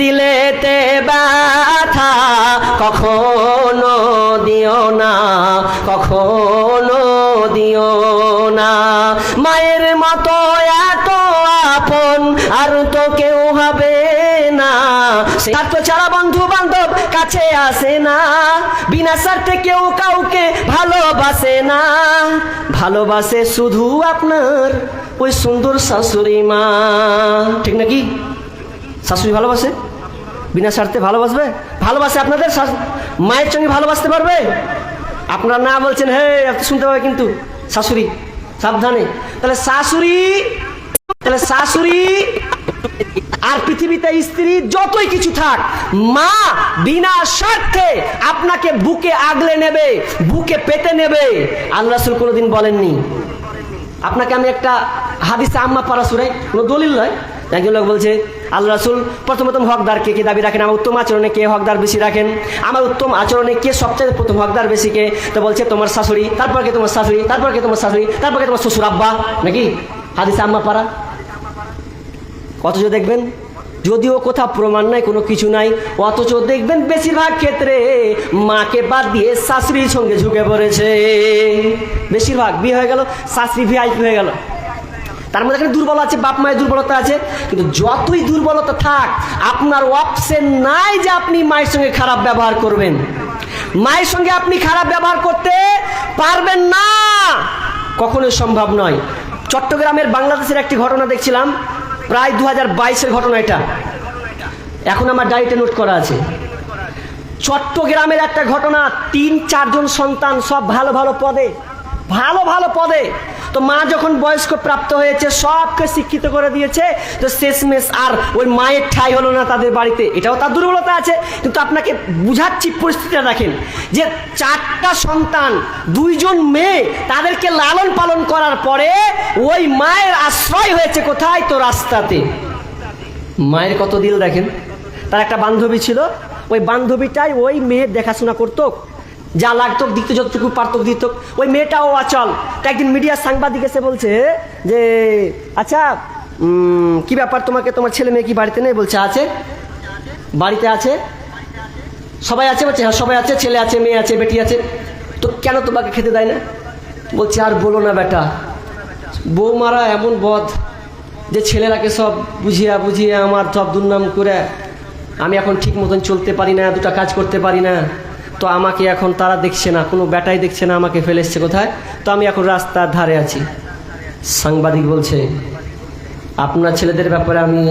দিলেতে ব্যথা কখনো দিও না, কখনো দিও না। মায়ের মতো এত আপন, আর তো কেউ হবে না। স্বার্থ ছাড়া বন্ধু বান্ধব কাছে আসে না। বিনা স্বার্থে কেউ কাউকে ভালোবাসে না। ভালোবাসে শুধু আপনার ওই সুন্দর শাশুড়ি মা। ঠিক নাকি? শাশুড়ি ভালোবাসে? বিনা স্বার্থে ভালোবাসবে? ভালোবাসে আপনাদের মায়ের সঙ্গে ভালোবাসতে পারবে? আপনারা না বলছেন, হে আপনি শুনতে পাবে কিন্তু শাশুড়ি, সাবধানে। তাহলে শাশুড়ি তাহলে শাশুড়ি আর পৃথিবীতে স্ত্রী যতই কিছু থাক, মা বিনা স্বার্থে আপনাকে বুকে আগলে নেবে, বুকে পেতে নেবে। আল্লাহ রাসূল কোনোদিন বলেননি। আপনাকে আমি একটা হাদিসে আম্মা পারা সুরাই কোনো দলিল নয়, একজন লোক বলছে আল্লাহ রাসুল প্রথম হকদার কে কে দাবি রাখেন? আমার উত্তম আচরণে কে হকদার বেশি রাখেন? আমার উত্তম আচরণে কে সবচেয়ে প্রথম হকদার বেশি কে? তো বলছে তোমার শাশুড়ি, তারপর কে তোমার শাশুড়ি, তারপর কে তোমার শাশুড়ি, তারপর কে তোমার শ্বশুর আব্বা, নাকি? হাদিসে আম্মা পারা অথচ দেখবেন, যদিও কোথাও প্রমাণ নাই, কোনো কিছু নাই, অথচ দেখবেন বেশিরভাগ ক্ষেত্রে মাকে বাদ দিয়ে শাশুড়ির সঙ্গে ঝুঁকে পড়েছে। বেশিরভাগ, বিয়ে হয়ে গেল, শাশুড়ি ভিআইপি হয়ে গেল। তার মধ্যে এখানে দুর্বল আছে, বাপ মায়ের দুর্বলতা আছে, কিন্তু যতই দুর্বলতা থাক, আপনার অপশন নাই যে আপনি মায়ের সঙ্গে খারাপ ব্যবহার করবেন। মায়ের সঙ্গে আপনি খারাপ ব্যবহার করতে পারবেন না। কখনোই সম্ভব নয়। চট্টগ্রামের বাংলাদেশের একটি ঘটনা দেখছিলাম, প্রায় দু হাজার ঘটনা এটা। এখন আমার ডায়েরিতে নোট করা আছে। চট্টগ্রামের একটা ঘটনা, তিন চারজন সন্তান সব ভালো ভালো পদে ভালো ভালো পদে। তো মা যখন বয়স্ক প্রাপ্ত হয়েছে, সবকে শিক্ষিত করে দিয়েছে, তো শেষমেশ আর ওই মায়ের ঠাই হলো না তাদের বাড়িতে। এটাও তার দুর্বলতা আছে। কিন্তু আপনাকে বুঝাচ্ছি পরিস্থিতিটা দেখেন, যে চারটা সন্তান, দুইজন মেয়ে, তাদেরকে লালন পালন করার পরে ওই মায়ের আশ্রয় হয়েছে কোথায়? তো রাস্তাতে। মায়ের কত দিল দেখেন? তার একটা বান্ধবী ছিল। ওই বান্ধবীটাই ওই মেয়ের দেখাশোনা করতো। যা লাগতো দিত যতটুকু পারত দিত ওই মেয়েটাও অচল তো একদিন মিডিয়ার সাংবাদিক এসে বলছে যে আচ্ছা কি ব্যাপার তোমাকে? তোমার ছেলে মেয়ে কি বাড়িতে নেই? বলছে, আছে। বাড়িতে আছে। সবাই আছে? বলছে হ্যাঁ সবাই আছে। ছেলে আছে, মেয়ে আছে, বেটি আছে। তো কেন তোমাকে খেতে দেয় না? বলছে, আর বলো না বেটা, বৌমারা এমন বধ যে ছেলেরাকে সব বুঝিয়া বুঝিয়ে আমার সব দুর্নাম করে আমি এখন ঠিক মতন চলতে পারি না, দুটা কাজ করতে পারি না। তো আমাকে এখন তারা দেখছে না, কোনো ব্যাটাই দেখছে না আমাকে ফেলে এসছে কোথায়? তো আমি এখন রাস্তার ধারে আছি। সাংবাদিক বলছে, আপনার ছেলেদের ব্যাপারে আমি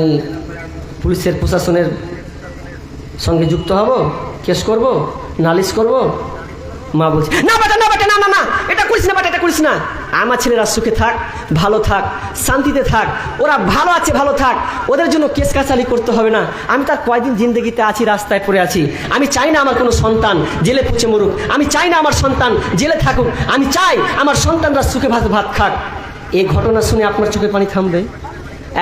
পুলিশের প্রশাসনের সঙ্গে যুক্ত হব, কেস করব, নালিশ করব? মা বলছে, না বেটা না বেটা, না না না, এটা করিস না বেটা, এটা করিস না। আমার ছেলেরা সুখে থাক, ভালো থাক, শান্তিতে থাক, ওরা ভালো আছে, ভালো থাক। ওদের জন্য কেস কাচালি করতে হবে না। আমি তার কয়দিন জিন্দগিতে আছি, রাস্তায় পড়ে আছি। আমি চাই না আমার কোনো সন্তান জেলে পুচে মরুক। আমি চাই না আমার সন্তান জেলে থাকুক। আমি চাই আমার সন্তানরা সুখে ভাত ভাত খাক। এই ঘটনা শুনে আপনার চোখে পানি থামবে?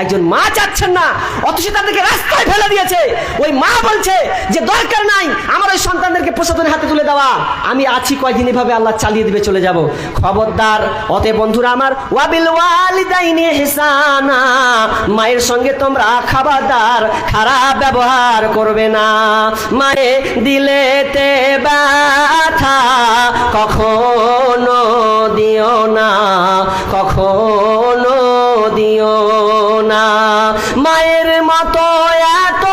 একজন মা চাচ্ছেন না, অথচ তাদেরকে রাস্তায় ফেলে দিয়েছে। ওই মা বলছে যে, দরকার নাই, আমার ওই সন্তানদেরকে প্রশাসনের হাতে তুলে দেওয়া। আমি আছি কয়দিন, এভাবে আল্লাহ চালিয়ে দিবে, চলে যাব। খবরদার অতে বন্ধুরা আমার, ওয়াবিল ওয়ালিদাইনি হিসানা মায়ের সঙ্গে তোমরা খাবারদার, খারাপ ব্যবহার করবে না। মায়ে দিলেতে ব্যথা কখনো দিও না, কখনো দিও না। মায়ের মতো এত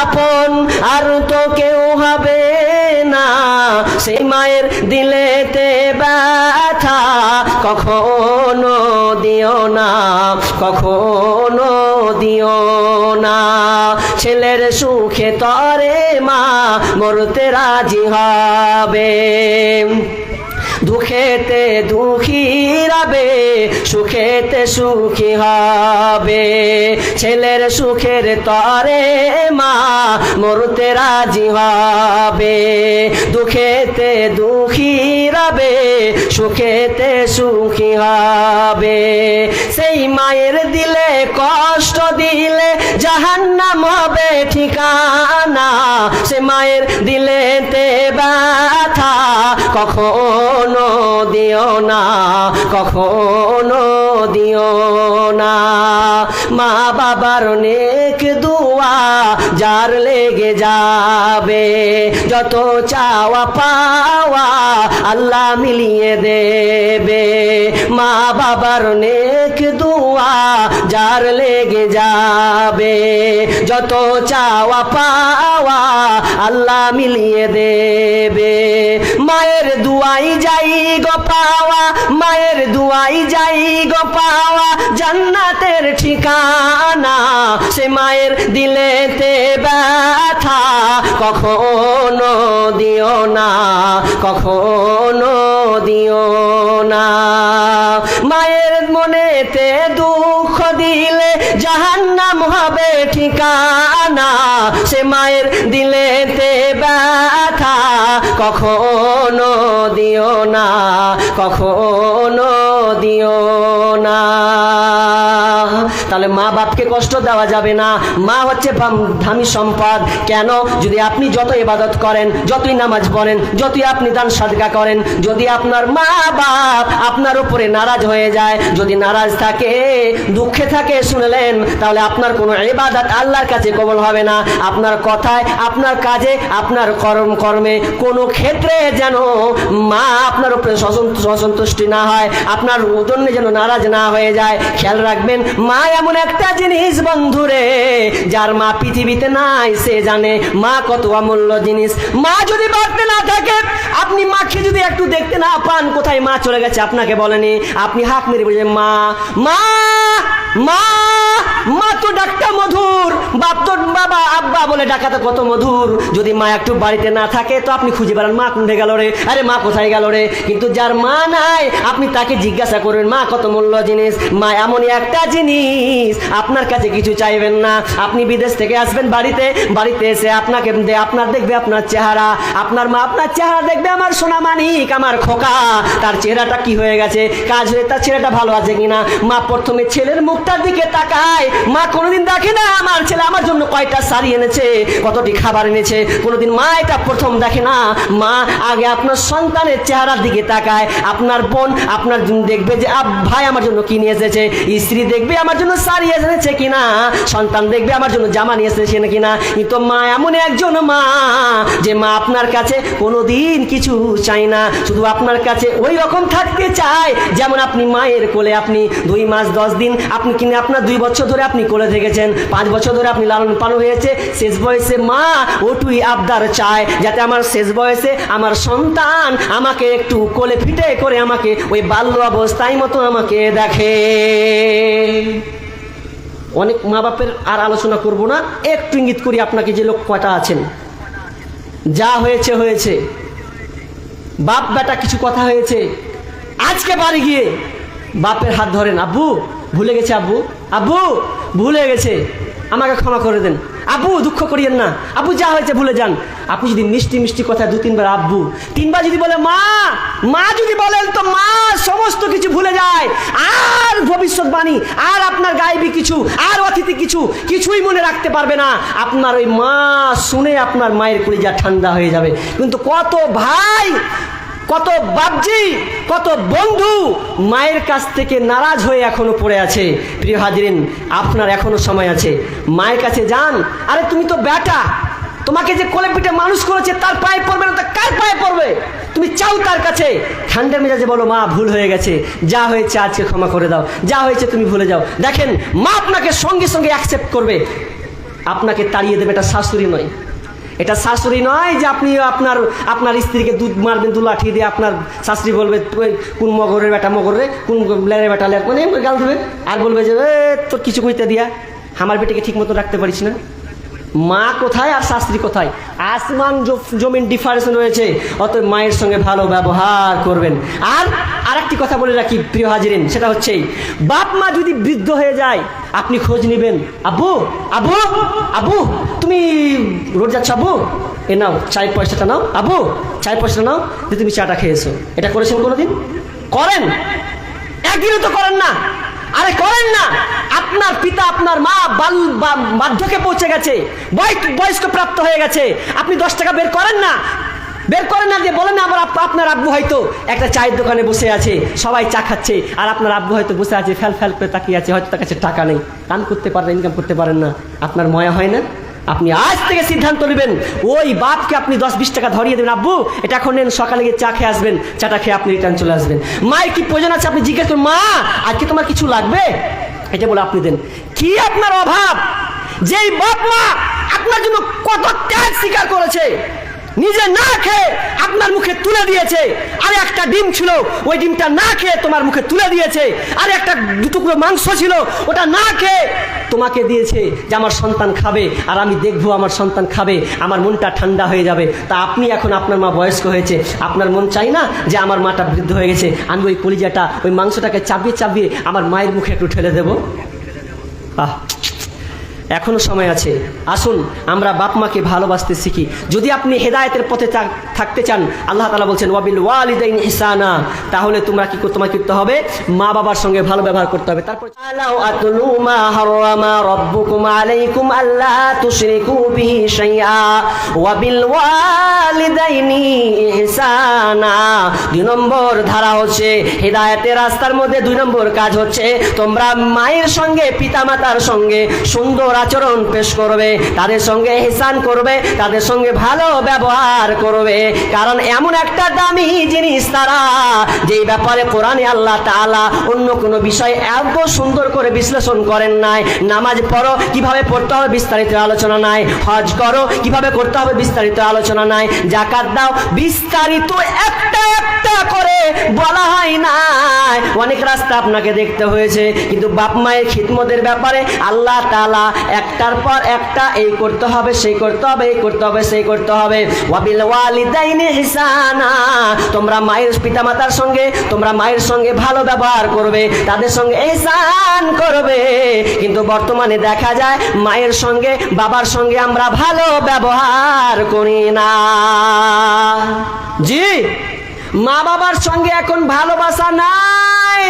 আপন, আর তো কেউ হবে না। সেই মায়ের দিলেতে ব্যথা কখনো দিও না, কখনো দিও না। ছেলের সুখে তরে মা, মরতে রাজি হবে। দুঃখেতে দুঃখী রাবে, সুখেতে সুখী হবে। ছেলের সুখের তরে মা মরুতে রাজি হবে। দুঃখেতে দুঃখী রবে সুখেতে সুখী হবে। সেই মায়ের দিলে কষ্ট দিলে জাহান্নাম হবে ঠিকানা। সে মায়ের দিলে দিলেতে ব্যথা কখনো দিও না, কখনো দিও না। মা বাবার নেক দুয়া যার লেগে যাবে, যত চাওয়া পাওয়া আল্লাহ মিলিয়ে দেবে। মা বাবার নেক দুয়া যার লেগে যাবে, যত চাওয়া পাওয়া আল্লাহ মিলিয়ে দেবে। মায়ের দুয়াই যাই গো পাওয়া, মায়ের দুয়াই যাই গো পাওয়া, জান্নাতের ঠিকানা সে মায়ের দিলেতে ব্যথা কখনো দিও না, কখনো দিও না। মায়ের মনেতে দুঃখ দিলে জাহান্নাম হবে ঠিকানা, সে মায়ের দিলেতে ব্যথা কখনো দিও না, কখনো দিও না। তাহলে মা বাপকে কষ্ট দেওয়া যাবে না। মা হচ্ছে ধামি সম্পদ। কেন? যদি আপনি যত ইবাদত করেন, যতই নামাজ পড়েন, যতই আপনি দান সাদকা করেন, যদি আপনার মা বাপ আপনার উপরে নারাজ হয়ে যায়, যদি নারাজ থাকে, দুঃখে থাকে শুনলেন, তাহলে আপনার কোনো ইবাদত আল্লাহর কাছে কবল হবে না। আপনার কথায়, আপনার কাজে, আপনার কর্ম কর্মে কোনো ক্ষেত্রে যেন মা আপনার উপরে অসন্তুষ্টি না হয়, আপনার জন্য যেন নারাজ না হয়ে যায়। খেয়াল রাখবেন মা এমন একটা জিনিস বন্ধুরে যার মা পৃথিবীতে নাই, সে জানে মা কত অমূল্য জিনিস। মা যদি বাড়তে না থাকে, আপনি মাকে যদি একটু দেখতে না পান, কোথায় মা চলে গেছে আপনাকে বলেনি? আপনি হাত মেরে বলছেন মা মা মা মা তো ডাকটা মধুর, বাপ তো বাবা, আব্বা বলে ডাকাতে কত মধুর। যদি মা একটু বাড়িতে না থাকে, তো আপনি খুঁজে বেড়ান, মা কোনটা গেল রে? আরে মা কোথায় গেল রে? কিন্তু যার মা নাই, আপনি তাকে জিজ্ঞাসা করবেন মা কত মূল্য জিনিস? মা এমনই একটা জিনিস আপনার কাছে কিছু চাইবেন না। আপনি বিদেশ থেকে আসবেন বাড়িতে বাড়িতে এসে আপনাকে আপনার দেখবে আপনার চেহারা, আপনার মা, আপনার চেহারা দেখবে আমার সোনা মানিক, আমার খোকা। তার চেহারাটা কি হয়ে গেছে? কাজ হয়ে তার ছেলেটা ভালো আছে কিনা? মা প্রথমে ছেলের মুখটার দিকে তাকায়। মা কোনোদিন দেখে না, আমার ছেলে আমার জন্য কয়টা শাড়ি এনেছে, কতটি খাবার এনেছে। কোনোদিন মা এটা প্রথম দেখে না। মা আগে আপনার সন্তানের চেহারার দিকে তাকায়। আপনার বোন, আপনার দেখবে যে ভাই আমার জন্য কি নিয়ে এসেছে? স্ত্রী দেখবে আমার জন্য শাড়ি এনেছে কিনা? সন্তান দেখবে আমার জন্য জামা নিয়ে এসেছে কিনা? কিন্তু মা, এমন একজন মা, যে মা আপনার কাছে কোনোদিন কিছু চাই না। শুধু আপনার কাছে ওই রকম থাকতে চায়, যেমন আপনি মায়ের কোলে আপনি দুই মাস, দশ দিন আপনি কিনে আপনার দুই বছর ধরে আপনি কোলে থেকেছেন পাঁচ বছর ধরে আপনি লালন পালন হয়েছে। শেষ বয়সে মা ওটুই আবদার চায়, যাতে আমার শেষ বয়সে আমার সন্তান আমাকে একটু কোলে ফিটে করে আমাকে ওই বাল্য অবস্থায় মতো আমাকে দেখে। অনেক মা বাপের আর আলোচনা করব না, একটু ইঙ্গিত করি আপনাকে যে লোক কয়টা আছেন। যা হয়েছে হয়েছে। বাপ, বেটা, কিছু কথা হয়েছে। আজকে বাড়ি গিয়ে বাপের হাত ধরেন। আব্বু, ভুলে গেছে আব্বু? আব্বু, ভুলে গেছে। আমাকে ক্ষমা করে দেন। আব্বু, দুঃখ করিয়েন না। আব্বু, যা হয়েছে ভুলে যান। আপু যদি মিষ্টি মিষ্টি কথা দু, তিনবার আব্বু, তিনবার যদি বলে মা মা যদি বলেন তো মা, সমস্ত কিছু ভুলে যায়। আর ভবিষ্যৎবাণী আর আপনার গায়েবী কিছু, আর অতিথি কিছু, কিছুই মনে রাখতে পারবে না। আপনার ওই মা শুনে আপনার মায়ের কলিজা ঠান্ডা হয়ে যাবে। কিন্তু কত ভাই কত বাপজি, কত বন্ধু মায়ের কাছ থেকে নারাজ হয়ে এখনও পড়ে আছে। প্রিয় হাজিরিন, আপনার এখনও সময় আছে। মায়ের কাছে যান। আরে তুমি তো বেটা তোমাকে যে কোলে পিঠে মানুষ করেছে, তার পায়ে পড়বে না, তা কার পায়ে পড়বে? তুমি চাও তার কাছে। ঠান্ডা মেজাজে বলো, মা, ভুল হয়ে গেছে। যা হয়েছে আজকে ক্ষমা করে দাও। যা হয়েছে তুমি ভুলে যাও। দেখেন, মা আপনাকে সঙ্গে সঙ্গে অ্যাকসেপ্ট করবে। আপনাকে তাড়িয়ে দেবে এটা শাশুড়ি নয়। এটা শাশুড়ি নয় যে আপনি আপনার আপনার স্ত্রীকে দুধ মারবেন দু লাঠি দিয়ে আপনার শাশুড়ি বলবে কোন মগরের বেটা মগরে কোন লেরে বেটা, লের? মানে গাল দেবে। আর বলবে যে তোর কিছু কইতে দিয়া। আমার বেটিকে ঠিক মতো রাখতে পারিস না। মা কোথায় আর শাস্ত্রী কোথায়? আসমান জমিন ডিফারেন্স রয়েছে। অত মায়ের সঙ্গে ভালো ব্যবহার করবেন। আর আরেকটি কথা বলে রাখি, প্রিয় হাজিরিন, সেটা হচ্ছে বাপ মা যদি বৃদ্ধ হয়ে যায়, আপনি খোঁজ নেবেন। আবু আবু আবু তুমি রোড যাচ্ছ আবু এ নাও, চায়ের পয়সাটা নাও। আবু চায়ের পয়সাটা নাও যে তুমি চাটা খেয়েছো। এটা করেছেন কোনোদিন? করেন। একদিনও তো করেন না। আরে করেন না। আপনার পিতা, আপনার মা বাল, বা- বার্ধক্যে পৌঁছে গেছে। বয়- বয়স্ক প্রাপ্ত হয়ে গেছে। আপনি দশ টাকা বের করেন না। বের করেন না দিয়ে বলেন না, আমার আপ- আপনার আব্বু হয়তো একটা চায়ের দোকানে বসে আছে, সবাই চা খাচ্ছে, আর আপনার আব্বু হয়তো বসে আছে, ফ্যাল ফ্যাল করে তাকিয়ে আছে, হয়তো তার কাছে টাকা নেই। কান করতে পারেন ইনকাম করতে পারেন না। আপনার ময়া হয় না? আপনি আজ থেকে সিদ্ধান্ত নেবেন, ওই বাপকে আপনি দশ বিশ টাকা ধরিয়ে দেবেন, আব্বু, এটা এখন নেন, সকালে গিয়ে চা খেয়ে আসবেন, চাটা খেয়ে আপনি রিটার্ন চলে আসবেন। মায়ের কি প্রয়োজন আছে আপনি জিজ্ঞেস করুন, মা, আজকে তোমার কিছু লাগবে? এটা বলে আপনি দেন। কি আপনার অভাব? যেই বাপ মা আপনার জন্য কত ত্যাগ স্বীকার করেছে নিজে না খেয়ে আপনার মুখে তুলে দিয়েছে। আর একটা ডিম ছিল, ওই ডিমটা না খেয়ে তোমার মুখে তুলে দিয়েছে। আর একটা দুটুকরো মাংস ছিল, ওটা না খেয়ে তোমাকে দিয়েছে যে আমার সন্তান খাবে, আর আমি দেখব আমার সন্তান খাবে, আমার মনটা ঠান্ডা হয়ে যাবে। তা আপনি এখন আপনার মা বয়স্ক হয়েছে, আপনার মন চাই না যে আমার মাটা বৃদ্ধ হয়ে গেছে, আমি ওই কলিজাটা, ওই মাংসটাকে চাপিয়ে চাপিয়ে আমার মায়ের মুখে একটু ঠেলে দেবো? আহ এখনও সময় আছে। আসুন, আমরা বাপ মাকে ভালোবাসতে শিখি। যদি আপনি হেদায়তের পথে থাকতে চান, আল্লাহ তালা বলছেন, ওয়াবিল ওয়ালিদাইন ইহসানা তাহলে তোমরা কি তোমাকে করতে হবে? মা বাবার সঙ্গে ভালো ব্যবহার করতে হবে। তারপর দুই নম্বর ধারা হচ্ছে, হেদায়েতের রাস্তার মধ্যে দুই নম্বর কাজ হচ্ছে, তোমরা মায়ের সঙ্গে, পিতামাতার সঙ্গে সুন্দর আচরণ পেশ করবে, তাদের সঙ্গে হেসান করবে, তাদের সঙ্গে ভালো ব্যবহার করবে। কারণ এমন একটা দামি জিনিস তারা, যেই ব্যাপারে কোরআনে আল্লাহ তাআলা অন্য কোনো বিষয় এত সুন্দর করে বিশ্লেষণ করেন নাই। নামাজ পড়ো, কীভাবে পড়তে হবে বিস্তারিত আলোচনা নাই। হজ করো, কীভাবে করতে হবে বিস্তারিত আলোচনা নাই। জাকাত দাও, বিস্তারিত একটা একটা করে বলা হয় নাই। অনেক রাস্তা আপনাকে দেখতে হয়েছে, কিন্তু বাপ মায়ের খিদমতের ব্যাপারে আল্লাহ তাআলা একটার পর একটা এই করতে হবে, সেই করতে হবে, এই করতে হবে, সেই করতে হবে। ওয়াবিল ওয়ালিদাইনি হিসানা তোমরা মায়ের পিতামাতার সঙ্গে, তোমরা মায়ের সঙ্গে ভালো ব্যবহার করবে, তাদের সঙ্গে এহসান করবে। কিন্তু বর্তমানে দেখা যায়, মায়ের সঙ্গে, বাবার সঙ্গে আমরা ভালো ব্যবহার করি না। জি, মা বাবার সঙ্গে এখন ভালোবাসা নাই।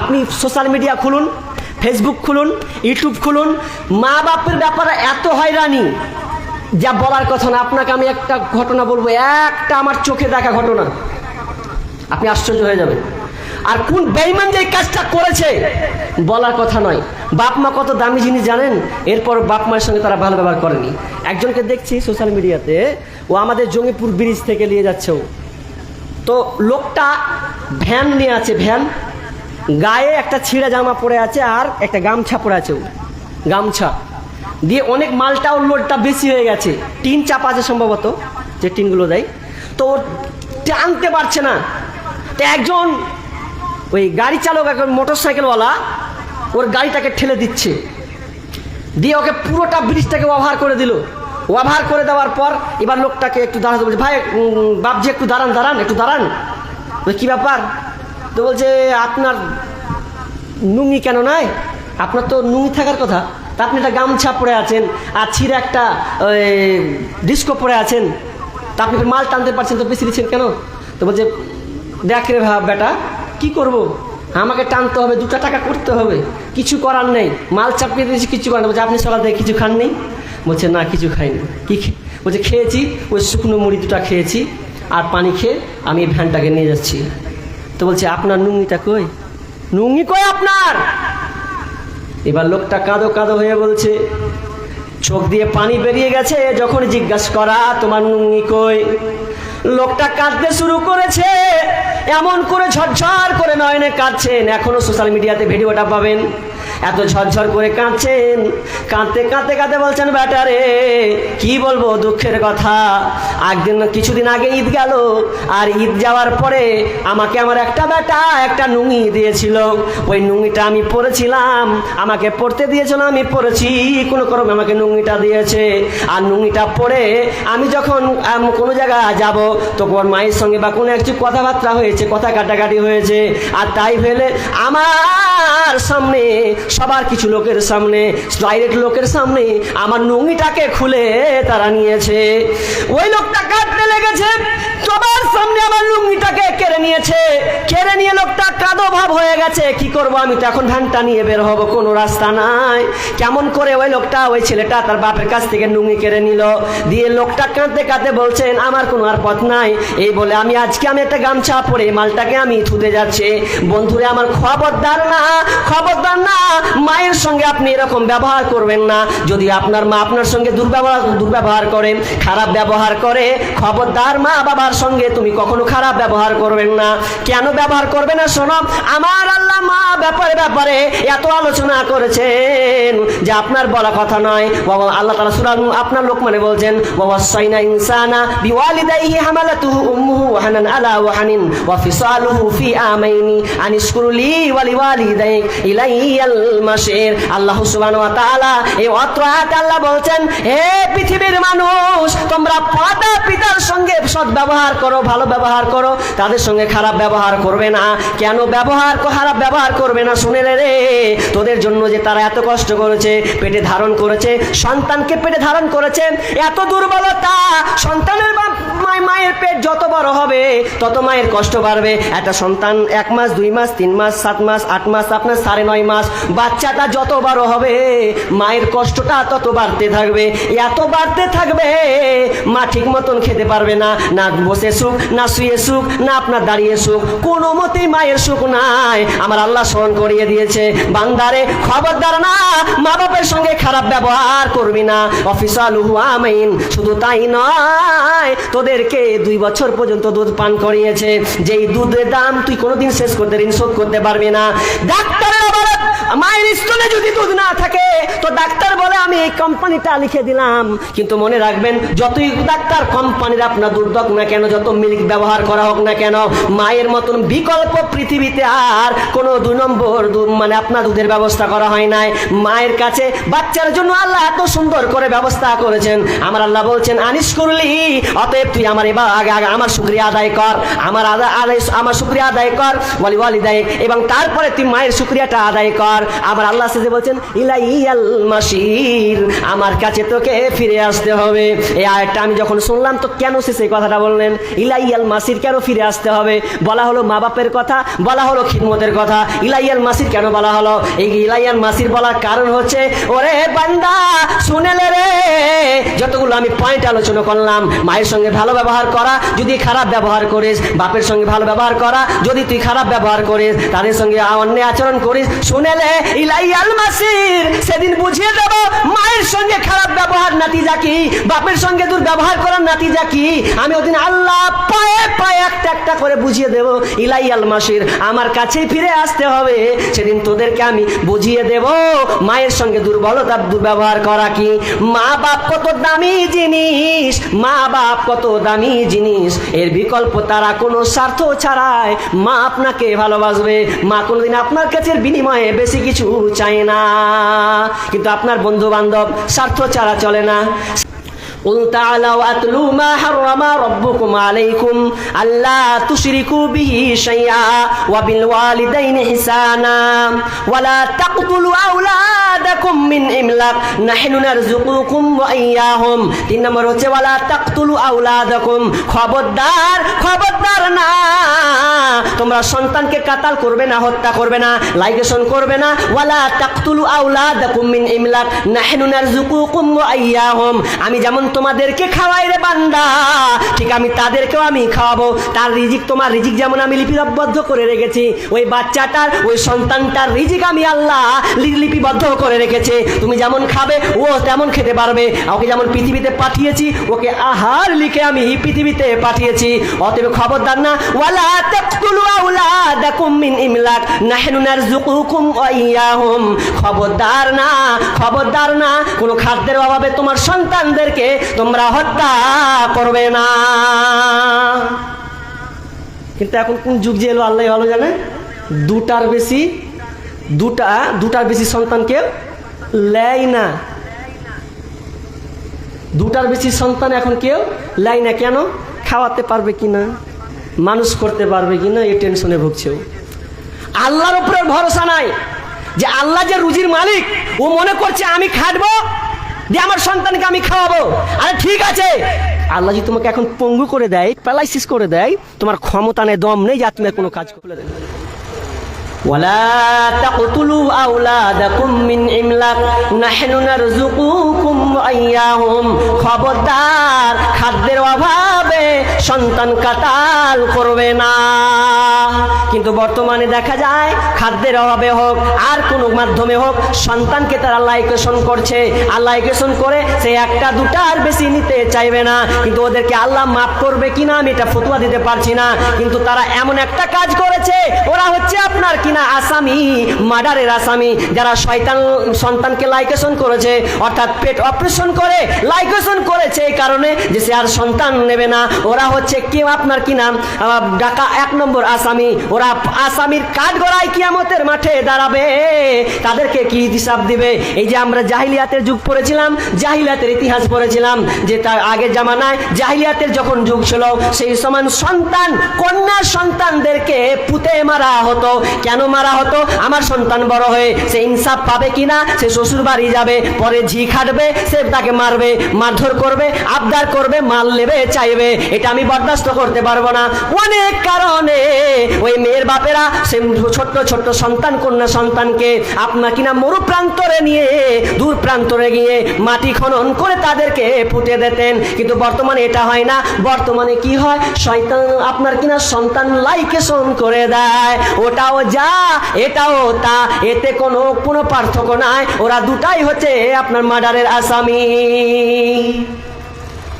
আপনি সোশ্যাল মিডিয়া খুলুন। ফেসবুক খুলুন ইউটিউব খুলুন। মা বাপের ব্যাপারে এত হয়রানি। যা বলার কথা না, আপনাকে আমি একটা ঘটনা বলব, একটা আমার চোখে দেখা ঘটনা। আপনি আশ্চর্য হয়ে যাবেন। আর কোন বেইমান যে কাজটা করেছে, বলার কথা নয়। বাপ মা কত দামি জিনিস জানেন? এরপর বাপ মায়ের সঙ্গে তারা ভালো ব্যবহার করেনি। একজনকে দেখছি সোশ্যাল মিডিয়াতে ও আমাদের জঙ্গিপুর ব্রিজ থেকে নিয়ে যাচ্ছে ও। তো লোকটা ভ্যান নিয়ে আছে, ভ্যান। গায়ে একটা ছিঁড়া জামা পরে আছে আর একটা গামছা পরে আছে গামছা। দিয়ে অনেক মালটা ওর লোডটা বেশি হয়ে গেছে। টিন চাপ আছে সম্ভবত যে টিনগুলো দেয়। তো ও টানতে পারছে না। তো একজন ওই গাড়ি চালক এখন মোটর সাইকেলওয়ালা ওর গাড়িটাকে ঠেলে দিচ্ছে। দিয়ে ওকে পুরোটা ব্রিজটাকে ওভার করে দিল। ওভার করে দেওয়ার পর এবার লোকটাকে একটু দাঁড়াতে বলছে ভাই বাপজি একটু দাঁড়ান দাঁড়ান একটু দাঁড়ান। বলে, কি ব্যাপার? তো বলছে, আপনার নুঙ্গি কেন নাই? আপনার তো নুঙ্গি থাকার কথা। তা আপনি একটা গামছা পরে আছেন, আর ছিঁড়ে একটা ডিস্কো পরে আছেন। তা আপনি মাল টানতে পারছেন, তো বেশি দিচ্ছেন কেন? তো বলছে, দেখ রে ভাব বেটা, কি করব? আমাকে টানতে হবে, দুটা টাকা করতে হবে। কিছু করার নেই। মাল চাপিয়ে দিয়েছি, কিছু করার বলছে, আপনি সকাল থেকে কিছু খাননি? বলছে, না, কিছু খাইনি। কি বলছে, খেয়েছি, ওই শুকনো মুড়ি দুটা খেয়েছি, আর পানি খেয়ে আমি ভ্যানটাকে নিয়ে যাচ্ছি। তো বলছে, আপনার নুঙ্গিটা কই? নুঙ্গি কই আপনার? এবার লোকটা কাঁদো কাঁদো হয়ে বলছে, চোখ দিয়ে পানি বেরিয়ে গেছে, যখন জিজ্ঞাসা করা, তোমার নুঙ্গি কই? লোকটা কাঁদতে শুরু করেছে, এমন করে ঝরঝর করে নয়নে কাঁদছেন। এখনও সোশ্যাল মিডিয়াতে ভিডিওটা পাবেন। এত ঝরঝর করে কাঁদছেন। কাঁদতে কাঁদতে কাঁদতে বলছেন ব্যাটারে কি বলব দুঃখের কথা? একদিন, কিছুদিন আগে ঈদ গেল, আর ঈদ যাওয়ার পরে আমাকে আমার একটা বেটা, একটা নুঙ্গি দিয়েছিল। ওই নুঙ্গিটা আমি পরেছিলাম। আমাকে পড়তে দিয়েছিল আমি পড়েছি কোনো ক্রমে আমাকে নুঙ্গিটা দিয়েছে। আর নুঙ্গিটা পরে আমি যখন কোনো জায়গায় যাব, তখন মায়ের সঙ্গে বা কোনো একটু কথাবার্তা হয়েছে, কথা কাটাকাটি হয়েছে। আর তাই ফেলে আমার সামনে সবার কিছু লোকের সামনে ডাইরেক্ট লোকের সামনে আমার নুঙ্গিটাকে খুলে তারা নিয়েছে। ওই লোকটা কাটতে লেগেছে, সবার সামনে আমার লুঙ্গিটাকে কেড়ে নিয়েছে। কেড়ে নিয়ে লোকটা কাদো ভাব হয়ে গেছে, কি করব আমি? তো এখন ভ্যানটা নিয়ে বের হব, কোনো রাস্তা নাই। কেমন করে ওই লোকটা, ওই ছেলেটা তার বাপের কাছ থেকে নুঙ্গি কেড়ে নিল। দিয়ে লোকটা কাঁদতে কাঁদতে বলছেন, আমার কোনো আর পথ নাই। এই বলে, আমি আজকে আমি একটা গামছা পরে মালটাকে আমি থুতে যাচ্ছি। বন্ধুরে, আমার খবরদার না খবরদার না। মায়ের সঙ্গে আপনি এরকম ব্যবহার করবেন না। যদি আপনার মা আপনার সঙ্গে দুর্ব্যবহার দুর্ব্যবহার করে, খারাপ ব্যবহার করে, খবরদার মা বাবার সঙ্গে তুমি কখনো খারাপ ব্যবহার করবেন না। কেন ব্যবহার করবে না, শোনো? আমার আল্লাহ মা ব্যাপারে ব্যাপারে এত আলোচনা করেছেন যে আপনার বলা কথা নয়। বাবা আল্লাহ তালা সুরান আপনার লোক মানে বলছেন বাবা সাইনা ইনসানা ওয়াহানান আলা ওয়াহানিন ফি আমাইনি ওয়ালি আল্লাহ ওয়া আল্লাহ বলছেন, হে পৃথিবীর মানুষ, তোমরা মাতা পিতার সঙ্গে সৎ ব্যবহার করো, ভালো ব্যবহার করো। তাদের সঙ্গে খারাপ ব্যবহার করবে না। কেন ব্যবহার খারাপ ব্যবহার করবে না, শুনে রে। তোদের জন্য যে তারা এত কষ্ট করেছে, পেটে ধারণ করেছে, সন্তানকে পেটে ধারণ করেছে, এত দুর্বলতা, সন্তানের মায়ের পেট যত বড় হবে, তত মায়ের কষ্ট বাড়বে। একটা সন্তান এক মাস, দুই মাস, তিন মাস, সাত মাস, আট মাস, আপনার সাড়ে নয় মাস, বাচ্চাটা যত বড় হবে, মায়ের কষ্টটা তত বাড়তে থাকবে। এত বাড়তে থাকবে, মা ঠিক মতন খেতে পারবে না না বসে সুখ, না শুয়ে সুখ, না আপনার দাঁড়িয়ে সুখ। কোনো মতেই মায়ের সুখ নাই। আমার আল্লাহ স্মরণ করিয়ে দিয়েছে, বান্দারে, খবরদার না মা বাপের সঙ্গে খারাপ ব্যবহার করবি না। অফিসাল আমিন, শুধু তাই নয়, তোদেরকে দুই বছর পর্যন্ত দুধ পান করিয়েছে। যেই দুধের দাম তুই কোনোদিন শেষ করতে ঋণ শোধ করতে পারবি না। ডাক্তারের বলে মায়ের স্তনে যদি দুধ না থাকে তো ডাক্তার বলে আমি এই কোম্পানিটা লিখে দিলাম। কিন্তু মনে রাখবেন, যতই ডাক্তার কোম্পানির আপনার দুধ হোক না কেন, যত মিল্ক ব্যবহার করা হোক না কেন, মায়ের মতন বিকল্প পৃথিবীতে আর কোনো দুই নম্বর মানে আপনার দুধের ব্যবস্থা করা হয় নাই। মায়ের কাছে বাচ্চার জন্য আল্লাহ এত সুন্দর করে ব্যবস্থা করেছেন। আমার আল্লাহ বলছেন, আনিস করলি, অতএব তুই আমার এবার আগে আগে আমার শুক্রিয়া আদায় কর। আমার আদা আদায় আমার শুক্রিয়া আদায় কর বলি বলি দেয় এবং তারপরে তুই মায়ের শুক্রিয়াটা আদায় কর। আমার আল্লাহ সাথে বলছেন, ইলাইয়াল মাসির আমার কাছে তোকে ফিরে আসতে হবে। এই আয়টা আমি যখন শুনলাম, তো কেন সে সেই কথাটা বললেন? ইলাইয়াল মাসির কেন ফিরে আসতে হবে? বলা হলো মা বাপের কথা, বলা হলো খিদমতের কথা। ইলাইয়াল মাসির কেন বলা হলো? এই ইলাইয়াল মাসির বলার কারণ হচ্ছে, ওরে বান্দা শুনেলে রে। যতগুলো আমি পয়েন্ট আলোচনা করলাম, মায়ের সঙ্গে ভালো ব্যবহার করা, যদি খারাপ ব্যবহার করিস, বাপের সঙ্গে ভালো ব্যবহার করা, যদি তুই খারাপ ব্যবহার করিস, তাদের সঙ্গে অন্যায় আচরণ করিস শুনেলে ইলাইয়াল মাসির, সেদিন বুঝিয়ে দেব, মায়ের সঙ্গে খারাপ ব্যবহার নাতিজা কি? বাপের সঙ্গে দূর ব্যবহার করার নাতিজা কি? আমি ওদিন আল্লাহ পায়ে পায়ে একটা একটা করে বুঝিয়ে দেব, ইলাইয়াল মাসির, আমার কাছেই ফিরে আসতে হবে। সেদিন তোদেরকে আমি বুঝিয়ে দেব, মায়ের সঙ্গে দুর্বলতা দুর্ব্যবহার করা কি? মা বাপ কত দামি জিনিস, মা বাপ কত দামি জিনিস। এর বিকল্প তারা কোনো স্বার্থ ছাড়াই মা আপনাকে ভালোবাসবে। মা কোনোদিন আপনার কাছে বিনিময়ে বেশি কিছু চায় না। কিন্তু আপনার বন্ধু বান্ধব স্বার্থ ছাড়া চলে না। قل تعالوا أتلوا ما حرم ربكم عليكم ألا تشركوا به شيئا وبالوالدين إحسانا ولا تقتلوا أولادكم من إملاق نحن نرزقكم وإياهم তিন নম্বর হচ্ছে ওয়ালা তাকতুলু আউলাদাকুম খবরদার খবরদার না তোমরা সন্তানকে কাতাল করবে না হত্যা করবে না লাইগেশন করবে না ওয়ালা তাকতুলু আউলাদাকুম মিন ইমলাক নাহনু নারযুকুকুম ওয়া ইয়্যাহুম আমি যেমন তোমাদেরকে খাওয়াই রে বান্দা। ঠিক আমি তাদেরকেও আমি খাওয়াবো। তার রিজিক, তোমার রিজিক যেমন আমি লিপিবদ্ধ করে রেখেছি, ওই বাচ্চাটার, ওই সন্তানটার রিজিক আমি আল্লাহ লিপিবদ্ধ করে রেখেছে। তুমি যেমন খাবে, ও তেমন খেতে পারবে। ওকে যেমন পৃথিবীতে পাঠিয়েছি, ওকে আহার লিখে আমি পৃথিবীতে পাঠিয়েছি। অতএব খবরদার না, ওয়ালা তাকতুলু আউলাদাকুম মিন ইমলাক, নাহনু নারযুকুকুম ওয়া ইয়্যাহুম খবরদার না খবরদার না। কোনো খাদ্যের অভাবে তোমার সন্তানদেরকে তোমরা হত্যা করবে না। কিন্তু এখন কোন যুগ যে এলো, আল্লাহ ভালো জানে? দুটার বেশি, দুটা, দুটার বেশি সন্তানকে লেয় না। দুটার বেশি সন্তান এখন কেউ লেয় না। কেন? খাওয়াতে পারবে কি না মানুষ করতে পারবে কি না এই টেনশনে ভুগছেও। আল্লাহর উপরে ভরসা নাই যে আল্লাহ যে রুজির মালিক, ও মনে করছে আমি খাটবো দিয়ে আমার সন্তানকে আমি খাওয়াবো। আরে ঠিক আছে। আল্লাহ যদি তোমাকে এখন পঙ্গু করে দেয় প্যালাইসিস করে দেয়, তোমার ক্ষমতা নেই, দম নেই যা তুমি কোনো কাজ করে দেয় ولا تقتلوا أولادكم من إملاق نحن نرزقكم وإياهم খবরদার খাদ্যের অভাবে সন্তান কাতাল করবে না কিন্তু বর্তমানে দেখা যায় খাদ্যের অভাবে হোক আর কোনো মাধ্যমে হোক সন্তানকে তারা লাইকেশন করছে আর লাইকেশন করে সে একটা দুটা আর বেশি নিতে চাইবে না কিন্তু ওদেরকে আল্লাহ মাফ করবে কিনা আমি এটা ফতুয়া দিতে পারছি না কিন্তু তারা এমন একটা কাজ করেছে ওরা হচ্ছে আপনার কিনা আসামি, মার্ডারের আসামি, যারা শয়তান, সন্তানকে লাইকেশন করেছে, অর্থাৎ পেট অপারেশন করে, লাইকেশন করেছে এই কারণে যে সে আর সন্তান নেবে না। ওরা হচ্ছে কেউ আপনার কি নাম ডাকা এক নম্বর আসামি। ওরা আসামির কাঠ গড়ায় কিয়ামতের মাঠে দাঁড়াবে। তাদেরকে কি হিসাব দিবে? এই যে আমরা জাহিলিয়াতের যুগ পড়েছিলাম, জাহিলিয়াতের ইতিহাস পড়েছিলাম, যে তার আগের জামানায় জাহিলিয়াতের যখন যুগ ছিল, সেই সমান সন্তান কন্যা সন্তানদেরকে পুঁতে মারা হতো। কেন মারা হতো? আমার সন্তান বড় হয়ে সে ইনসাফ পাবে কিনা? সে শ্বশুর বাড়ি যাবে, পরে ঝি খাটবে, সে তাকে মারবে, মারধর করবে, আবদার করবে, মাল নেবে, চাইবে। এটা আমি বরদাস্ত করতে পারব না। অনেক কারণে ওই মেয়ের বাপেরা সে ছোট্ট ছোট্ট সন্তান, কন্যা সন্তানকে আপনার কিনা মরু প্রান্তরে নিয়ে, দূর প্রান্তরে গিয়ে মাটি খনন করে তাদেরকে পুঁতে দিতেন। কিন্তু বর্তমানে এটা হয় না। বর্তমানে কি হয়? শয়তান আপনার কিনা সন্তান লাইকেশন করে দেয়। ওটাও যা এটাও তা, এতে কোনো কোনো পার্থক্য নাই। ওরা দুটাই হচ্ছে আপনার মার্ডারের আসামি।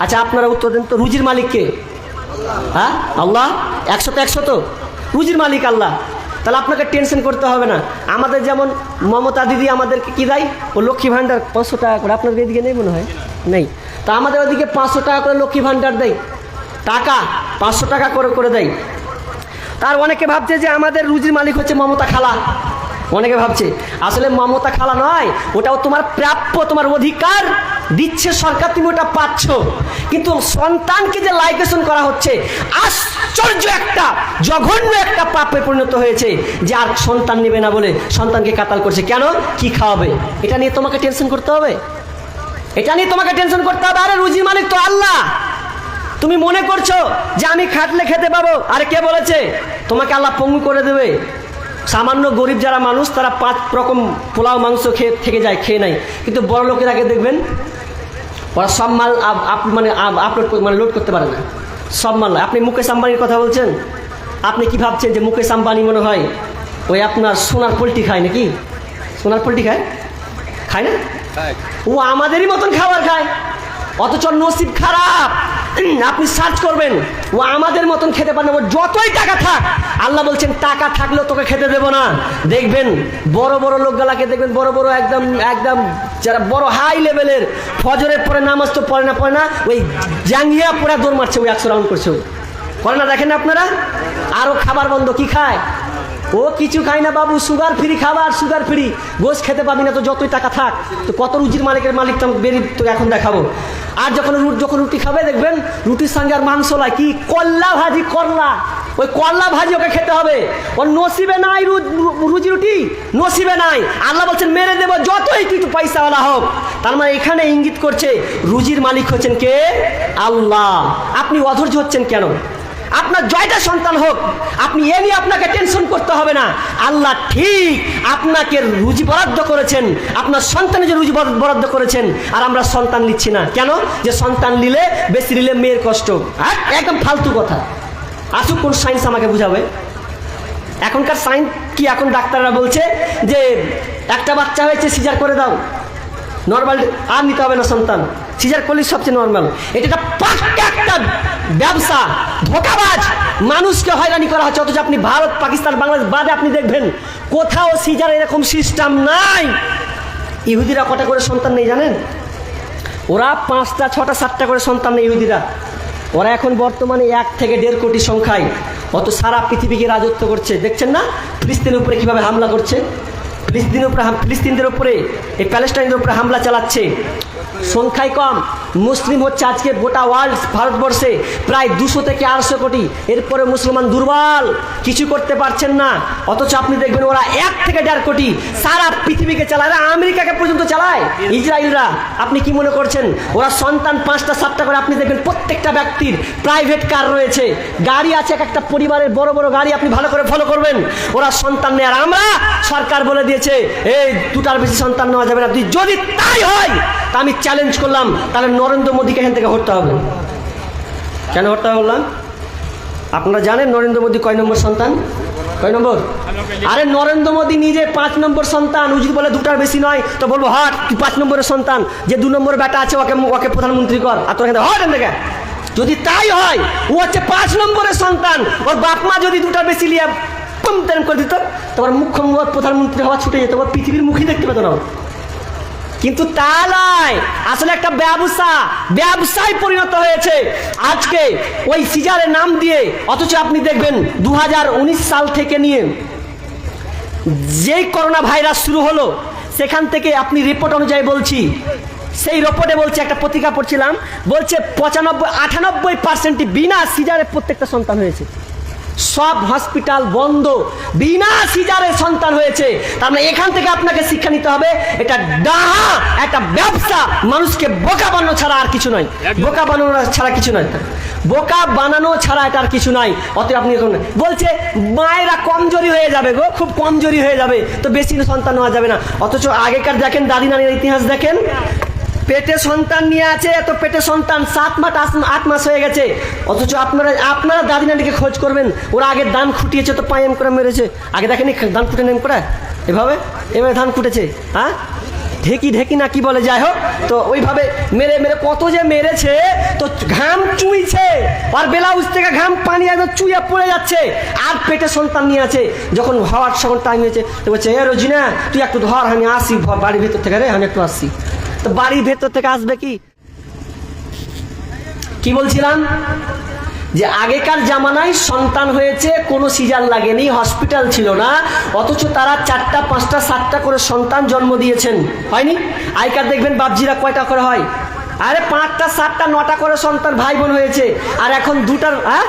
আচ্ছা আপনারা উত্তর দেন তো, রুজির মালিক কে? হ্যাঁ? আল্লাহ? একশো তো একশো তো? রুজির মালিক আল্লাহ। তাহলে আপনাকে টেনশন করতে হবে না। আমাদের যেমন মমতা দিদি আমাদেরকে কী দেয়? ও লক্ষ্মী ভাণ্ডার পাঁচশো টাকা করে। আপনাদের এদিকে নেই মনে হয়? নেই। তা আমাদের ওদিকে পাঁচশো টাকা করে লক্ষ্মী ভাণ্ডার দেয়। টাকা পাঁচশো টাকা করে করে দেয়। তার অনেকে ভাবছে যে আমাদের রুজির মালিক হচ্ছে মমতা খালা। অনেকে ভাবছে, আসলে মমতা খালা নয়, ওটাও তোমার প্রাপ্য, তোমার অধিকার দিচ্ছে সরকার, তুমি ওটা পাচ্ছ। কিন্তু সন্তানকে যে লাইকেশন করা হচ্ছে, আশ্চর্য একটা, জঘন্য একটা পাপে পরিণত হয়েছে যে আর সন্তান নেবে না বলে সন্তানকে কাতাল করছে। কেন? কি খাওয়াবে? এটা নিয়ে তোমাকে টেনশন করতে হবে? এটা নিয়ে তোমাকে টেনশন করতে হবে? আরে রুজির মালিক তো আল্লাহ। তুমি মনে করছ যে আমি খাটলে খেতে পাবো? আরে কে বলেছে? তোমাকে আল্লাহ পঙ্গু করে দেবে। সামান্য গরিব যারা মানুষ তারা পাঁচ রকম পোলাও মাংস খেয়ে থেকে যায় খেয়ে নেয়। কিন্তু বড় লোকের আগে দেখবেন ওরা সব মাল আপ- মানে আপলোড মানে লোড করতে পারে না। সব মাল। আপনি মুকেশ আম্বানির কথা বলছেন? আপনি কি ভাবছেন যে মুকেশ আম্বানি মনে হয় ওই আপনার সোনার পোলট্রি খায় নাকি? সোনার পোলট্রি খায়? খায় না? ও আমাদেরই মতন খাবার খায়। অথচ নসিব খারাপ। আপনি সার্চ করবেন, ও আমাদের মতন খেতে পারে ওর যতই টাকা থাক, আল্লাহ বলছেন, টাকা থাকলেও তোকে খেতে দেবো না। দেখবেন, বড় বড় লোকগুলাকে দেখবেন, বড় বড় একদম একদম যারা বড় হাই লেভেলের ফজরের পরে নামাজ তো পড়ে না পড়ে না, ওই জাঙ্গিয়া পড়া দৌড় মারছে, ওই একশো রাউন্ড করছে ও। করে না দেখেন আপনারা? আরও খাবার বন্ধ, কি খায়? ও কিছু খায় না বাবু সুগার ফ্রি খাবার সুগার ফ্রি গোস খেতে পাবি না তো যতই টাকা থাক। তো কত রুজির মালিকের মালিক তো বেরি তো এখন দেখাবো। আর যখন যখন রুটি খাবে, দেখবেন রুটির সঙ্গে আর মাংস লাই কি কল্লা ভাজি করলা ওই করলা ভাজি ওকে খেতে হবে। ওর নসিবে নাই রুজি রুটি? নসিবে নাই। আল্লাহ বলছেন, মেরে দেবো, যতই কিছু পয়সাওয়ালা হোক। তার মানে এখানে ইঙ্গিত করছে, রুজির মালিক হচ্ছেন কে? আল্লাহ। আপনি অধৈর্য হচ্ছেন কেন? আপনার জয়টা সন্তান হোক, আপনি এ নিয়ে আপনাকে টেনশন করতে হবে না। আল্লাহ ঠিক আপনাকে রুজি বরাদ্দ করেছেন, আপনার সন্তানের যে রুজি বরাদ্দ- করেছেন, আর আমরা সন্তান নিচ্ছি না। কেন? যে সন্তান নিলে, বেশি নিলে মেয়ের কষ্ট। হ্যাঁ একদম ফালতু কথা। আসুক কোন সায়েন্স আমাকে বুঝাবে। এখনকার সায়েন্স কি এখন ডাক্তাররা বলছে যে, একটা বাচ্চা হয়েছে সিজার করে দাও। নর্মাল আর নিতে হবে না সন্তান। সিজার করলে সবচেয়ে নর্মাল এটা একটা একটা ব্যবসা। ধোকাবাজ। মানুষকে হয়রানি করা হচ্ছে, অথচ আপনি ভারত, পাকিস্তান, বাংলাদেশ বাদে আপনি দেখবেন কোথাও সিজার এরকম সিস্টেম নাই। ইহুদিরা কটা করে সন্তান নেই জানেন? ওরা পাঁচটা, ছটা, সাতটা করে সন্তান নেই ইহুদিরা। ওরা এখন বর্তমানে এক থেকে দেড় কোটি সংখ্যায়। অত সারা পৃথিবীকে রাজত্ব করছে। দেখছেন না? ফিলিস্তিনের উপরে কীভাবে হামলা করছে? ফিলিস্তিনের উপরে ফিলিস্তিনদের উপরে, এই প্যালেস্টাইনের উপরে হামলা চালাচ্ছে। সংখ্যায় কম। মুসলিম হচ্ছে আজকে গোটা ওয়ার্ল্ড ভারতবর্ষে, প্রায় দুশো থেকে আড়শো কোটি। এরপরে মুসলমান দুর্বল, কিছু করতে পারছেন না। অথচ আপনি দেখবেন ওরা এক থেকে দেড় কোটি সারা পৃথিবীকে চালায় আমেরিকাকে পর্যন্ত চালায়। ইসরায়েলরা, আপনি কি মনে করছেন? ওরা সন্তান পাঁচটা, সাতটা করে, আপনি দেখবেন প্রত্যেকটা ব্যক্তির প্রাইভেট কার রয়েছে। গাড়ি আছে, এক একটা পরিবারের বড় বড় গাড়ি আপনি ভালো করে ফলো করবেন। ওরা সন্তান নেয় আর আমরা সরকার বলে দিয়েছে, এই, দুটার বেশি সন্তান নেওয়া যাবে না। যদি তাই হয় তা আমি চ্যালেঞ্জ করলাম, তাহলে নরেন্দ্র মোদীকে এখান থেকে হটতে হবে। কেন হটতে বললাম? আপনারা জানেন নরেন্দ্র মোদী কয় নম্বর সন্তান? কয় নম্বর? আরে নরেন্দ্র মোদী নিজে পাঁচ নম্বর সন্তান যদি বলে দুটার বেশি নয়, তো বলব, হট, তুই পাঁচ নম্বরের সন্তান, যে দু নম্বর বেটা আছে, ওকে ওকে প্রধানমন্ত্রী কর, আর তোর এখানে হট থেকে। যদি তাই হয়, ও হচ্ছে পাঁচ নম্বরের সন্তান, ওর বাপ মা যদি দুটার বেশি লিয়ে তেম করে দিত, তোমার মুখ্যমন্ত্রী প্রধানমন্ত্রী হওয়া ছুটে যেত পৃথিবীর মুখই দেখতে পেত না। কিন্তু তা নয়। আসলে একটা ব্যবসা, ব্যবসায় পরিণত হয়েছে। আজকে ওই সিজারের নাম দিয়ে অথচ আপনি দেখবেন দু হাজার উনিশ সাল থেকে নিয়ে যেই করোনা ভাইরাস শুরু হলো, সেখান থেকে আপনি রিপোর্ট অনুযায়ী বলছি, সেই রিপোর্টে বলছে, একটা পত্রিকা পড়ছিলাম বলছে পঁচানব্বই, আটানব্বই পার্সেন্টই বিনা সিজারে প্রত্যেকটা সন্তান হয়েছে। সব হসপিটাল বন্ধ। বিনা সিজারে সন্তান হয়েছে। তার মানে এখান থেকে আপনাকে শিক্ষা নিতে হবে এটা ডাহা একটা ব্যবসা। মানুষকে বোকা বানানো ছাড়া আর কিছু নয়। বোকা বানানো ছাড়া কিছু নয়। বোকা বানানো ছাড়া এটা আর কিছু নাই অতএব আপনি এখন বলছে মায়েরা কমজোরি হয়ে যাবে গো খুব কমজোরি হয়ে যাবে। তো বেশি সন্তান হওয়া যাবে না। অথচ আগেকার দেখেন দাদি নানির ইতিহাস দেখেন। পেটে সন্তান নিয়ে আছে, এত পেটে সন্তান সাত মাস, আট- মাস হয়ে গেছে। অথচ আপনারা আপনারা দাদি নানিকে খোঁজ করবেন। ওরা আগে ধান খুটিয়েছে, তো পায়েম করে মেরেছে। আগে দেখেনি ধান খুঁটে নেম করে? এভাবে? এভাবে ধান খুঁটেছে হ্যাঁ? ঢেকি ঢেকি না কি বলে, যাই হোক। তো ওইভাবে মেরে মেরে কত যে মেরেছে, তো ঘাম চুইছে। আর ব্লাউজ থেকে ঘাম পানি একদম চুইয়া পড়ে যাচ্ছে। আর পেটে সন্তান নিয়ে আছে। যখন হওয়ার সখন টাইম হয়েছে, তো বলছে, এ রোজিনা, তুই একটু ধর, আমি আসি বাড়ির ভেতর থেকে রে, আমি একটু আসছি তো বাড়ির ভেতর থেকে আসবে কি? কি বলছিলাম? যে আগেকার জামানায় সন্তান হয়েছে, কোনো সিজার লাগেনি, হসপিটাল ছিল না, অথচ তারা চারটা, পাঁচটা, সাতটা করে সন্তান জন্ম দিয়েছেন। হয়নি? আগেকার দেখবেন বাপজিরা কয়টা করে হয়? আরে পাঁচটা, সাতটা, নটা করে সন্তান ভাই বোন হয়েছে, আর এখন দুটার হ্যাঁ?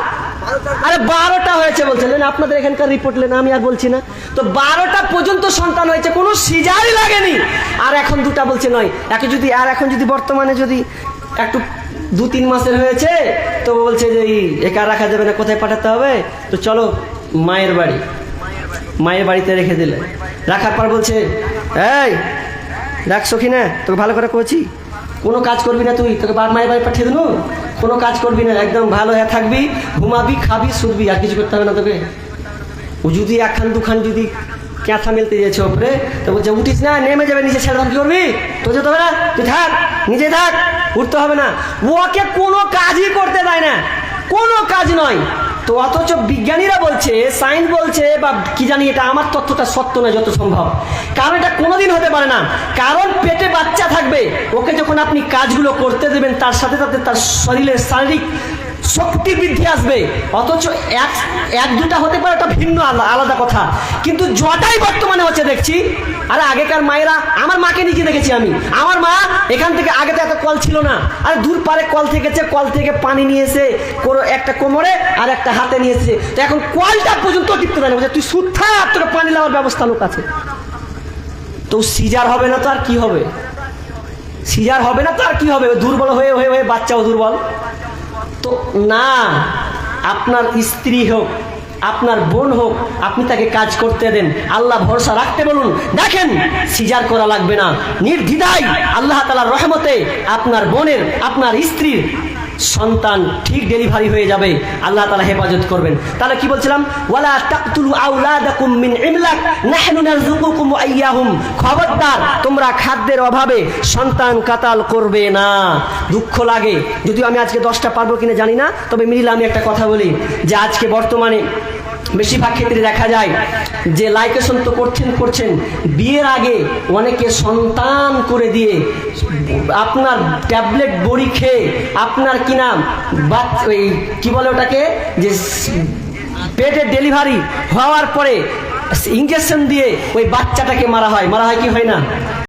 আরে বারোটা হয়েছে বলছিলেন আপনাদের এখানকার রিপোর্ট লেন, আমি আর বলছি না। তো বারোটা পর্যন্ত সন্তান হয়েছে, কোনো সিজারই লাগেনি। আর এখন দুটা বলছে নয়। একে যদি, আর এখন যদি বর্তমানে যদি একটু দু তিন মাসের হয়েছে, তো বলছে যে একা রাখা যাবে না, কোথায় পাঠাতে হবে? তো চলো, মায়ের বাড়ি। মায়ের বাড়িতে রেখে দিলে। রাখার পর বলছে, এই, রাখছো কি না? তোকে ভালো করে করছি কোনো কাজ করবি না তুই, তোকে বাপ মায়ের বাড়ি পাঠিয়ে দেবো। কোনো কাজ করবি না, একদম ভালো হয়ে থাকবি, ঘুমাবি, খাবি শুধবি আর কিছু করতে হবে না তোকে। ও যদি একখান, দুখান যদি ক্যাথা মেলতে যাচ্ছে ওপরে, তো বলছে, উঠিস না, নেমে যাবে, নিচে ছেড়ে কি করবি? তো যেতে হবে না, তুই থাক, নিজে থাক, উঠতে হবে না। ওকে কোনো কাজই করতে দেয় না, কোনো কাজ নয়। তো অথচ বিজ্ঞানীরা বলছে সায়েন্স বলছে, বা কি জানি এটা আমার তথ্যটা সত্য নয় যত সম্ভব। কারণ এটা কোনোদিন হতে পারে না। কারণ পেটে বাচ্চা থাকবে, ওকে যখন আপনি কাজগুলো করতে দেবেন, তার সাথে সাথে তার শরীরের শারীরিক শক্তি বৃদ্ধি আসবে। অথচ এক এক দুটা হতে পারে একটা ভিন্ন আলা- আলাদা কথা। কিন্তু জটাই বর্তমানে হচ্ছে দেখছি আরে আগেকার মায়েরা আমার মাকে নিজে দেখেছি আমি। আমার মা এখান থেকে আগে তো এত কল ছিল না। আরে দূর পারে কল থেকেছে কল থেকে পানি নিয়ে এসে কোনো একটা কোমরে আর একটা হাতে নিয়ে এসেছে। তো এখন কলটা পর্যন্ত টিপতে বলছে, তুই সুদ্ধা তোকে পানি নেওয়ার ব্যবস্থা লোক আছে। তো সিজার হবে না তো আর কি হবে? সিজার হবে না তো আর কি হবে? দুর্বল হয়ে হয়ে হয়ে বাচ্চাও দুর্বল। না, আপনার স্ত্রী হোক, আপনার বোন হোক, আপনি তাকে কাজ করতে দেন, আল্লাহ ভরসা রাখতে বলুন। দেখেন, সিজার করা লাগবে না। নির্দ্বিধায় আল্লাহ তালার রহমতে আপনার বোনের, আপনার স্ত্রীর সন্তান ঠিক ডেলিভারি হয়ে যাবে, আল্লাহ তালা হেফাজত করবেন। তাহলে কি বলছিলাম? খবরদার, তোমরা খাদ্যের অভাবে সন্তান কাতাল করবে না। দুঃখ লাগে। যদিও আমি আজকে দশটা পারব কিনা জানি না, তবে মিলিলে আমি একটা কথা বলি, যে আজকে বর্তমানে বেশিরভাগ ক্ষেত্রে দেখা যায় যে লাইকেশন তো করছেন করছেন। বিয়ের আগে অনেকে সন্তান করে দিয়ে আপনার ট্যাবলেট বড়ি খেয়ে আপনার কি নাম? বাচ ওই কি বলে ওটাকে? যে পেটের ডেলিভারি হওয়ার পরে ইঞ্জেকশন দিয়ে ওই বাচ্চাটাকে মারা হয়। মারা হয় কি হয় না?